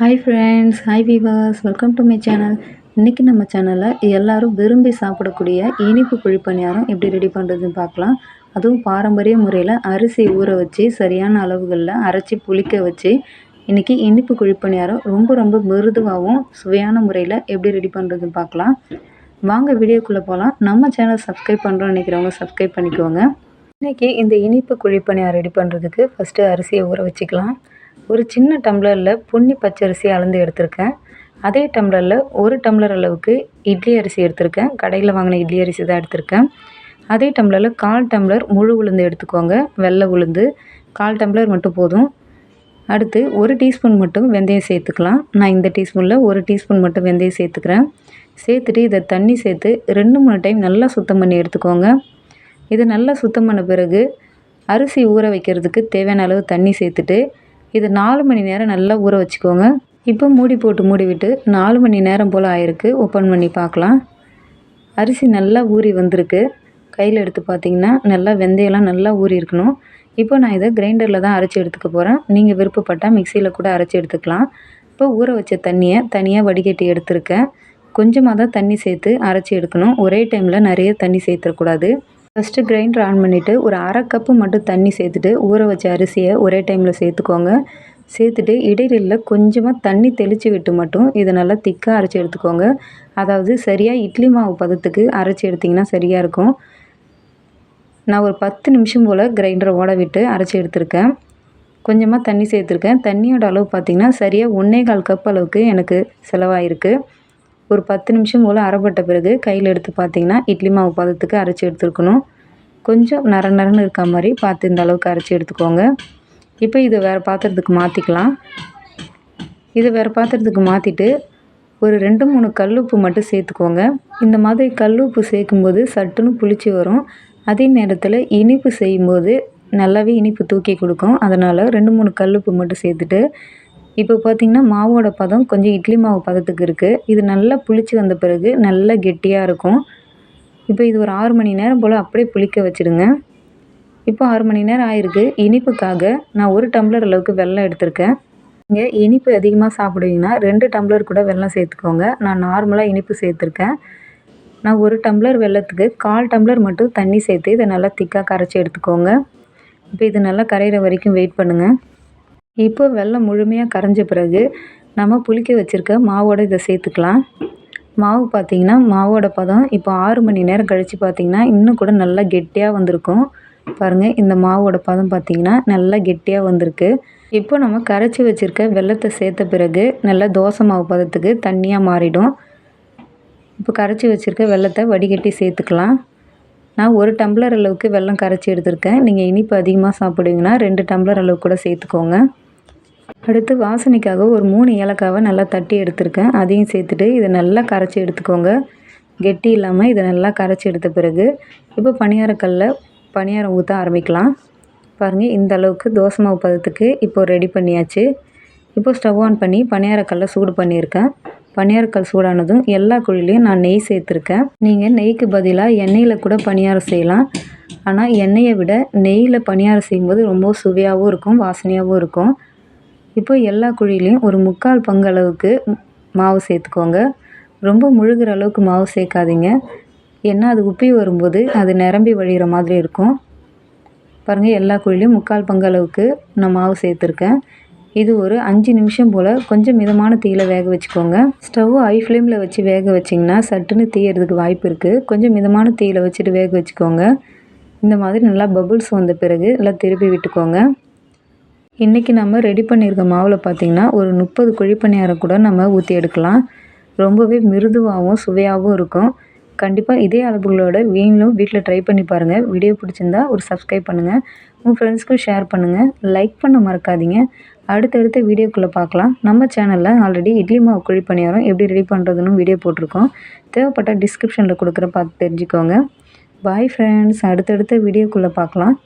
Hi friends hi viewers welcome to my channel இன்றைக்கி நம்ம சேனலில் எல்லோரும் விரும்பி சாப்பிடக்கூடிய இனிப்பு குழிப்பணியாரம் எப்படி ரெடி பண்ணுறதுன்னு பார்க்கலாம். அதுவும் பாரம்பரிய முறையில் அரிசி ஊற வச்சு சரியான அளவுகளில் அரைச்சி புளிக்க வச்சு இன்றைக்கி இனிப்பு குழிப்பணியாரம் ரொம்ப ரொம்ப மிருதுவாகவும் சுவையான முறையில் எப்படி ரெடி பண்ணுறதுன்னு பார்க்கலாம். வாங்க வீடியோக்குள்ளே போகலாம் நம்ம சேனல் சப்ஸ்கிரைப் பண்ணுறோம் நினைக்கிறவங்க சப்ஸ்கிரைப் பண்ணிக்கோங்க. இன்றைக்கி இந்த இனிப்பு குழிப்பணியாரம் ரெடி பண்ணுறதுக்கு ஃபஸ்ட்டு அரிசியை ஊற வச்சுக்கலாம். ஒரு சின்ன டம்ளரில் பொன்னி பச்சரிசி அளந்து எடுத்திருக்கேன். அதே டம்ளரில் ஒரு டம்ளர் அளவுக்கு இட்லி அரிசி எடுத்திருக்கேன். கடையில் வாங்கின இட்லி அரிசி தான் எடுத்திருக்கேன். அதே டம்ளரில் கால் டம்ளர் முழு உளுந்து எடுத்துக்கோங்க. வெள்ளை உளுந்து. கால் டம்ளர் மட்டும் போதும். அடுத்து ஒரு டீஸ்பூன் மட்டும் வெந்தயம் சேர்த்துக்கலாம். நான் இந்த டீஸ்பூனில் ஒரு டீஸ்பூன் மட்டும் வெந்தயம் சேர்த்துக்கிறேன். சேர்த்துட்டு இதை தண்ணி சேர்த்து ரெண்டு மூணு டைம் நல்லா சுத்தம் பண்ணி எடுத்துக்கோங்க. இதை நல்லா சுத்தம் பண்ண பிறகு அரிசி ஊற வைக்கிறதுக்கு தேவையான அளவு தண்ணி சேர்த்துட்டு இது நாலு மணி நேரம் நல்லா ஊற வச்சுக்கோங்க. இப்போ மூடி போட்டு மூடி விட்டு நாலு மணி நேரம் போல் ஆயிருக்கு. ஓப்பன் பண்ணி பார்க்கலாம். அரிசி நல்லா ஊறி வந்திருக்கு. கையில் எடுத்து பார்த்தீங்கன்னா நல்லா வெந்தயம்லாம் நல்லா ஊறி இருக்கணும். இப்போ நான் இதை கிரைண்டரில் தான் அரைச்சி எடுத்துக்க போகிறேன் நீங்கள் விருப்பப்பட்டால் மிக்சியில் கூட அரைச்சி எடுத்துக்கலாம். இப்போ ஊற வச்ச தண்ணியை தனியாக வடிகட்டி எடுத்திருக்கேன். கொஞ்சமாக தான் தண்ணி சேர்த்து அரைச்சி எடுக்கணும். ஒரே டைமில் நிறைய தண்ணி சேர்த்துடக்கூடாது. ஃபஸ்ட்டு கிரைண்டர் ஆன் பண்ணிவிட்டு ஒரு அரை கப்பு மட்டும் தண்ணி சேர்த்துட்டு ஊற வச்ச அரிசியை ஒரே டைமில் சேர்த்துக்கோங்க. சேர்த்துட்டு இடையில கொஞ்சமாக தண்ணி தெளித்து விட்டு மட்டும் இதை நல்லா திக்காக அரைச்சி எடுத்துக்கோங்க. அதாவது சரியாக இட்லி மாவு பதத்துக்கு அரைச்சி எடுத்திங்கன்னா சரியாக இருக்கும். நான் ஒரு பத்து நிமிஷம் போல் கிரைண்டரை ஓட விட்டு அரைச்சி எடுத்திருக்கேன். கொஞ்சமாக தண்ணி சேர்த்துருக்கேன். தண்ணியோட அளவு பார்த்திங்கன்னா சரியாக ஒன்றே கால் கப் அளவுக்கு எனக்கு செலவாயிருக்கு. ஒரு பத்து நிமிஷம் போல் அரைப்பட்ட பிறகு கையில் எடுத்து பார்த்தீங்கன்னா இட்லி மாவு பதத்துக்கு அரைச்சி எடுத்துருக்கணும். கொஞ்சம் நர நரன்னு இருக்க மாதிரி பார்த்து இந்த அளவுக்கு அரைச்சி எடுத்துக்கோங்க. இப்போ இதை வேறு பாத்திரத்துக்கு மாற்றிக்கலாம் இதை வேறு பாத்திரத்துக்கு மாற்றிட்டு ஒரு ரெண்டு மூணு கல் உப்பு மட்டும் சேர்த்துக்கோங்க. இந்த மாதிரி கல் உப்பு சேர்க்கும்போது சட்டுன்னு புளிச்சு வரும். அதே நேரத்தில் இனிப்பு செய்யும்போது நல்லாவே இனிப்பு தூக்கி கொடுக்கும். அதனால் ரெண்டு மூணு கல் உப்பு மட்டும் சேர்த்துட்டு இப்போ பார்த்திங்கன்னா மாவோட பதம் கொஞ்சம் இட்லி மாவு பதத்துக்கு இருக்குது இது நல்லா புளிச்சு வந்த பிறகு நல்லா கெட்டியாக இருக்கும். இப்போ இது ஒரு ஆறு மணி நேரம் போல் அப்படியே புளிக்க வச்சுடுங்க. இப்போ ஆறு மணி நேரம் ஆயிருக்கு. இனிப்புக்காக நான் ஒரு டம்ளர் அளவுக்கு வெல்லம் எடுத்திருக்கேன். நீங்கள் இனிப்பு அதிகமாக சாப்பிடுவீங்கன்னா ரெண்டு டம்ளர் கூட வெல்லம் சேர்த்துக்கோங்க. நான் நார்மலாக இனிப்பு சேர்த்துருக்கேன். நான் ஒரு டம்ளர் வெள்ளத்துக்கு கால் டம்ளர் மட்டும் தண்ணி சேர்த்து இதை நல்லா திக்காக கரைச்சி எடுத்துக்கோங்க. இப்போ இது நல்லா கரையிற வரைக்கும் வெயிட் பண்ணுங்கள் இப்போ வெல்லம் முழுமையாக கரைஞ்ச பிறகு நம்ம புளிக்க வச்சுருக்க மாவோடு இதை சேர்த்துக்கலாம். மாவு பார்த்திங்கன்னா மாவோட பதம் இப்போ ஆறு மணி நேரம் கழித்து பார்த்திங்கன்னா இன்னும் கூட நல்லா கெட்டியாக வந்திருக்கும். பாருங்கள் இந்த மாவோட பதம் பார்த்திங்கன்னா நல்லா கெட்டியாக வந்திருக்கு. இப்போ நம்ம கரைச்சி வச்சுருக்க வெள்ளத்தை சேர்த்த பிறகு நல்லா தோசை மாவு பதத்துக்கு தண்ணியாக மாறிடும். இப்போ கரைச்சி வச்சுருக்க வெள்ளத்தை வடிகட்டி சேர்த்துக்கலாம். நான் ஒரு டம்ளர் அளவுக்கு வெல்லம் கரைச்சி எடுத்திருக்கேன். நீங்கள் இனிப்பு அதிகமாக சாப்பிடுவீங்கன்னா ரெண்டு டம்ளர் அளவுக்கு கூட சேர்த்துக்கோங்க. அடுத்து வாசனைக்காக ஒரு மூணு ஏலக்காவை நல்லா தட்டி எடுத்திருக்கேன். அதையும் சேர்த்துட்டு இதை நல்லா கரைச்சி எடுத்துக்கோங்க. கெட்டி இல்லாமல் இதை நல்லா கரைச்சி எடுத்த பிறகு இப்போ பணியாரக்கல்லில் பணியாரம் ஊற்ற ஆரம்பிக்கலாம். பாருங்கள் இந்த அளவுக்கு தோசை மாவு பதத்துக்கு இப்போ ரெடி பண்ணியாச்சு. இப்போ ஸ்டவ் ஆன் பண்ணி பணியாரக்கல்லை சூடு பண்ணியிருக்கேன். பணியாரக்கல் சூடானதும் எல்லா குழிலையும் நான் நெய் சேர்த்துருக்கேன். நீங்கள் நெய்க்கு பதிலாக எண்ணெயில் கூட பணியாரம் செய்யலாம். ஆனால் எண்ணெயை விட நெய்யில் பணியாரம் செய்யும்போது ரொம்ப சுவையாகவும் இருக்கும் வாசனையாகவும் இருக்கும். இப்போ எல்லா குழியிலையும் ஒரு முக்கால் பங்கு அளவுக்கு மாவு சேர்த்துக்கோங்க. ரொம்ப முழுகிற அளவுக்கு மாவு சேர்க்காதீங்க. ஏன்னா அது உப்பி வரும்போது அது நிரம்பி வழிகிற மாதிரி இருக்கும். பாருங்கள் எல்லா குழிலையும் முக்கால் பங்கு அளவுக்கு நான் மாவு சேர்த்துருக்கேன். இது ஒரு அஞ்சு நிமிஷம் போல் கொஞ்சம் மிதமான தீயில் வேக வச்சுக்கோங்க. ஸ்டவ் ஹை ஃப்ளேமில் வச்சு வேக வச்சிங்கன்னா சட்டுன்னு தீயறதுக்கு வாய்ப்பு இருக்குது கொஞ்சம் மிதமான தீயில் வச்சுட்டு வேக வச்சுக்கோங்க. இந்த மாதிரி நல்லா பபுள்ஸ் வந்த பிறகு நல்லா திருப்பி விட்டுக்கோங்க. இன்றைக்கி நம்ம ரெடி பண்ணியிருக்க மாவில் பார்த்திங்கன்னா ஒரு முப்பது குழிப்பணியாரம் கூட நம்ம ஊற்றி எடுக்கலாம். ரொம்பவே மிருதுவாகவும் சுவையாகவும் இருக்கும். கண்டிப்பாக இதே அளவுகளோட வீணிலும் வீட்டில் ட்ரை பண்ணி பாருங்கள் வீடியோ பிடிச்சிருந்தா ஒரு சப்ஸ்கிரைப் பண்ணுங்கள் உங்கள் ஃப்ரெண்ட்ஸ்க்கும் ஷேர் பண்ணுங்கள் லைக் பண்ண மறக்காதீங்க. அடுத்தடுத்த வீடியோக்குள்ளே பார்க்கலாம். நம்ம சேனலில் ஆல்ரெடி இட்லி மாவு குழி பணியாரம் எப்படி ரெடி பண்ணுறதுன்னு வீடியோ போட்டிருக்கோம். தேவைப்பட்ட டிஸ்கிரிப்ஷனில் கொடுக்குற பார்த்து தெரிஞ்சுக்கோங்க. பாய் ஃப்ரெண்ட்ஸ் அடுத்தடுத்த வீடியோக்குள்ளே பார்க்கலாம்.